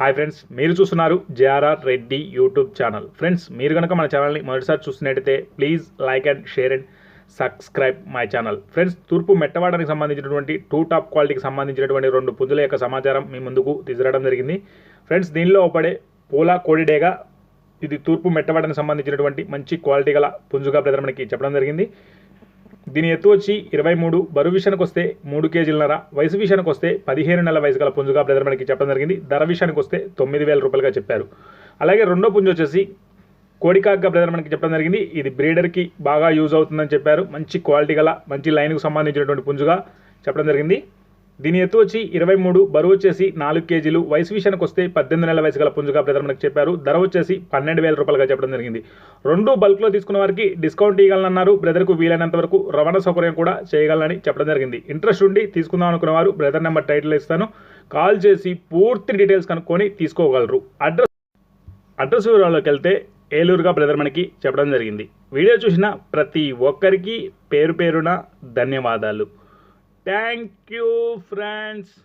Hi friends మీరు చూస్తున్నారు JRR Reddy YouTube channel. Friends మీరు కనుక మన ఛానల్ని మొదటిసారి చూస్తున్నట్టయితే please like and share and subscribe my channel. Friends తూర్పు మెట్టవాడానికి సంబంధించినటువంటి టూ టాప్ క్వాలిటీకి సంబంధించినటువంటి రెండు పుంజుల యొక్క సమాచారం మీ ముందుకు తీసుకురావడం జరిగింది. ఫ్రెండ్స్ దీనిలో పడే పూలా కోడిడేగా ఇది తూర్పు మెట్టవాడానికి సంబంధించినటువంటి మంచి క్వాలిటీ గల పుంజుగా బ్రదర్ మనకి చెప్పడం జరిగింది. దీని ఎత్తు వచ్చి ఇరవై మూడు బరువు విషయానికి వస్తే మూడు కేజీలన్నర వయసు విషయానికి వస్తే పదిహేను నెలల వయసు గల పుంజుగా బ్రదర్ మనకి చెప్పడం జరిగింది. ధర విషయానికి వస్తే తొమ్మిది వేల రూపాయలుగా చెప్పారు. అలాగే రెండో పుంజు వచ్చేసి కోడికాగ్గా బ్రదర్ మనకి చెప్పడం జరిగింది. ఇది బ్రీడర్కి బాగా యూజ్ అవుతుందని చెప్పారు. మంచి క్వాలిటీ గల మంచి లైన్కు సంబంధించినటువంటి పుంజుగా చెప్పడం జరిగింది. దీని ఎత్తు వచ్చి ఇరవై మూడు బరువు వచ్చేసి నాలుగు కేజీలు. వయసు విషయానికి వస్తే పద్దెనిమిది నెలల వయసు గల పుంజుగా బ్రదర్ మనకు చెప్పారు. ధర వచ్చేసి పన్నెండు వేల రూపాయలుగా చెప్పడం జరిగింది. రెండు బల్క్లో తీసుకున్న వారికి డిస్కౌంట్ ఇవ్వాలన్నారు. బ్రదర్కు వీలైనంత వరకు రవాణా సౌకర్యం కూడా చేయగలనని చెప్పడం జరిగింది. ఇంట్రెస్ట్ ఉండి తీసుకుందాం అనుకున్న వారు బ్రదర్ నెంబర్ టైటిల్ ఇస్తాను. కాల్ చేసి పూర్తి డీటెయిల్స్ కనుక్కొని తీసుకోగలరు. అడ్రస్ అడ్రస్ వివరాల్లోకి వెళ్తే ఏలూరుగా బ్రదర్ మనకి చెప్పడం జరిగింది. వీడియో చూసిన ప్రతి ఒక్కరికి పేరు పేరున ధన్యవాదాలు. Thank you, friends.